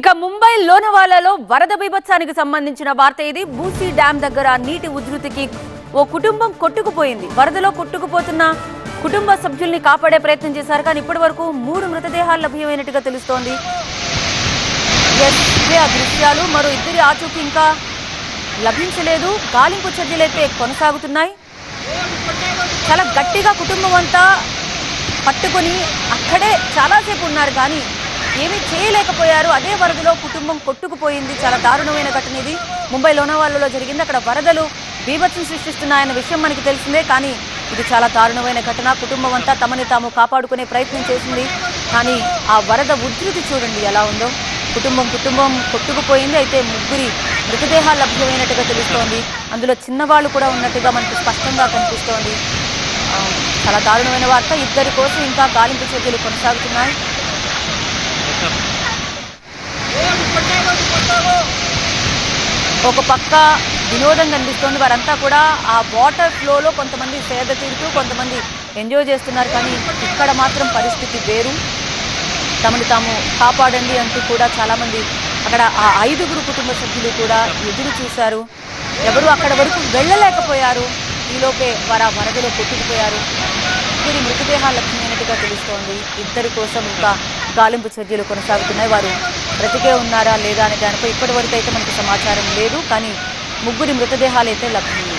ఇక ముంబై లోనవాలలో వరద బీభత్సానికి సంబంధించిన వార్త ఇది. బూసీ డ్యాం దగ్గర నీటి ఉధృతికి ఓ కుటుంబం కొట్టుకుపోయింది. వరదలో కొట్టుకుపోతున్న కుటుంబ సభ్యుల్ని కాపాడే ప్రయత్నం చేశారు. కానీ ఇప్పటి వరకు మూడు మృతదేహాలు లభ్యమైనట్టుగా తెలుస్తోంది. ఆ దృశ్యాలు. మరో ఇద్దరి ఆచూకీ ఇంకా లభించలేదు. గాలింపు చర్యలైతే కొనసాగుతున్నాయి. చాలా గట్టిగా కుటుంబం అంతా పట్టుకొని అక్కడే చాలాసేపు ఉన్నారు. కానీ ఏమీ చేయలేకపోయారు. అదే వరదలో కుటుంబం కొట్టుకుపోయింది. చాలా దారుణమైన ఘటన ఇది. ముంబై లోనావాలలో జరిగింది. అక్కడ వరదలు బీభత్సం సృష్టిస్తున్నాయన్న విషయం మనకి తెలిసిందే. కానీ ఇది చాలా దారుణమైన ఘటన. కుటుంబం అంతా తమని తాము కాపాడుకునే ప్రయత్నం చేసింది. కానీ ఆ వరద ఉధృతి చూడండి ఎలా ఉందో. కుటుంబం కుటుంబం కొట్టుకుపోయింది. అయితే ముగ్గురి మృతదేహాలు లభ్యమైనట్టుగా తెలుస్తోంది. అందులో చిన్నవాళ్ళు కూడా ఉన్నట్టుగా మనకు స్పష్టంగా కనిపిస్తోంది. చాలా దారుణమైన వార్త. ఇద్దరి కోసం ఇంకా గాలింపు చర్యలు కొనసాగుతున్నాయి. ఒక పక్క వినోదం కనిపిస్తోంది. వారంతా కూడా ఆ వాటర్ ఫ్లోలో కొంతమంది సేద తీరుతూ కొంతమంది ఎంజాయ్ చేస్తున్నారు. కానీ ఇక్కడ మాత్రం పరిస్థితి వేరు. తమను తాము కాపాడండి అంటూ కూడా చాలామంది అక్కడ ఆ ఐదుగురు కుటుంబ సభ్యులు కూడా ఎదురు చూశారు. ఎవరు అక్కడ వరకు వెళ్ళలేకపోయారు. ఈలోపే వారు ఆ వరదలో కొట్టుకుపోయారు. ఇద్దరి మృతదేహాలు లభ్యమైనట్టుగా తెలుస్తోంది. ఇద్దరి కోసం ఇంకా గాలింపు చర్యలు కొనసాగుతున్నాయి. వారు బ్రతికే ఉన్నారా లేదా అనే దానిపై ఇప్పటి వరకు అయితే మనకు సమాచారం లేదు. కానీ ముగ్గురి మృతదేహాలు అయితే లభ్యం